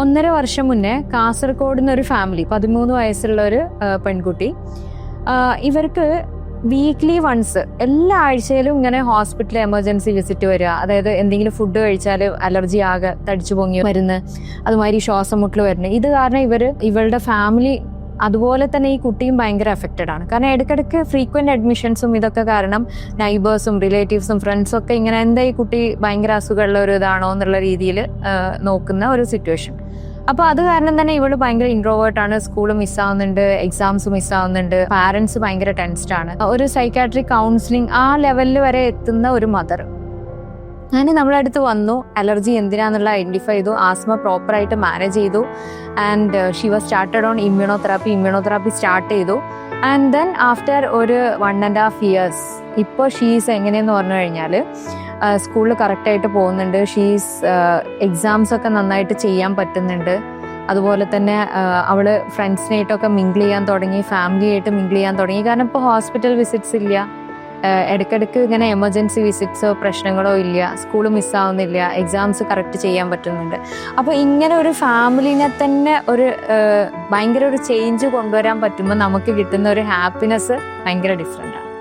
ഒന്നര വർഷം മുന്നേ കാസർഗോഡ് നിന്ന് ഒരു ഫാമിലി പതിമൂന്ന് വയസ്സുള്ള ഒരു പെൺകുട്ടി ഇവർക്ക് വീക്ക്ലി വൺസ് എല്ലാ ആഴ്ചയിലും ഇങ്ങനെ ഹോസ്പിറ്റൽ എമർജൻസി വിസിറ്റ് വരിക. അതായത് എന്തെങ്കിലും ഫുഡ് കഴിച്ചാൽ അലർജി ആകെ തടിച്ചു പൊങ്ങി വരുന്ന അതുമാതിരി ശ്വാസം മുട്ടൽ വരുന്നത്. ഇത് കാരണം ഇവർ ഇവളുടെ ഫാമിലി അതുപോലെ തന്നെ ഈ കുട്ടിയും ഭയങ്കര എഫക്റ്റഡ് ആണ്. കാരണം ഇടയ്ക്കിടയ്ക്ക് ഫ്രീക്വന്റ് അഡ്മിഷൻസും ഇതൊക്കെ കാരണം നൈബേഴ്സും റിലേറ്റീവ്സും ഫ്രണ്ട്സും ഒക്കെ ഇങ്ങനെ എന്താ ഈ കുട്ടി ഭയങ്കര അസുഖമുള്ള ഒരു ഇതാണോ എന്നുള്ള രീതിയിൽ നോക്കുന്ന ഒരു സിറ്റുവേഷൻ അപ്പോൾ അത് കാരണം തന്നെ ഇവൾ ഭയങ്കര ഇൻട്രോവേർട്ട് ആണ്. സ്കൂൾ മിസ്സാവുന്നുണ്ട് എക്സാംസ് മിസ്സാവുന്നുണ്ട് പാരന്റ്സ് ഭയങ്കര ടെൻസ്ഡ് ആണ്. ഒരു സൈക്കാട്രിക് കൗൺസിലിംഗ് ആ ലെവലിൽ വരെ എത്തുന്ന ഒരു മദർ അങ്ങനെ നമ്മുടെ അടുത്ത് വന്നു. അലർജി എന്തിനാന്നുള്ള ഐഡന്റിഫൈ ചെയ്തു. ആസ്മ പ്രോപ്പറായിട്ട് മാനേജ് ചെയ്തു. And she was started on immunotherapy immunotherapy start ചെയ്തു. ആൻഡ് ദെൻ ആഫ്റ്റർ ഒരു വൺ ആൻഡ് ഹാഫ് ഇയേഴ്സ് ഇപ്പോൾ ഷീസ് എങ്ങനെയെന്ന് പറഞ്ഞു കഴിഞ്ഞാൽ സ്കൂളിൽ കറക്റ്റായിട്ട് പോകുന്നുണ്ട്. ഷീസ് എക്സാംസ് ഒക്കെ നന്നായിട്ട് ചെയ്യാൻ പറ്റുന്നുണ്ട്. അതുപോലെ തന്നെ അവൾ അവൾ ഫ്രണ്ട്സിനായിട്ടൊക്കെ മിങ്കിൾ ചെയ്യാൻ തുടങ്ങി. ഫാമിലിയായിട്ട് മിങ്കിൾ ചെയ്യാൻ തുടങ്ങി. കാരണം ഇപ്പോൾ ഹോസ്പിറ്റൽ വിസിറ്റ്സ് ഇല്ല. ഇടയ്ക്കിടയ്ക്ക് ഇങ്ങനെ എമർജൻസി വിസിറ്റ്സോ പ്രശ്നങ്ങളോ ഇല്ല സ്കൂൾ മിസ്സാവുന്നില്ല എക്സാംസ് കറക്റ്റ് ചെയ്യാൻ പറ്റുന്നുണ്ട്. അപ്പോൾ ഇങ്ങനെ ഒരു ഫാമിലിനെ തന്നെ ഒരു ഭയങ്കര ഒരു ചേഞ്ച് കൊണ്ടുവരാൻ പറ്റുമ്പോൾ നമുക്ക് കിട്ടുന്ന ഒരു ഹാപ്പിനെസ് ഭയങ്കര ഡിഫറെന്റ് ആണ്.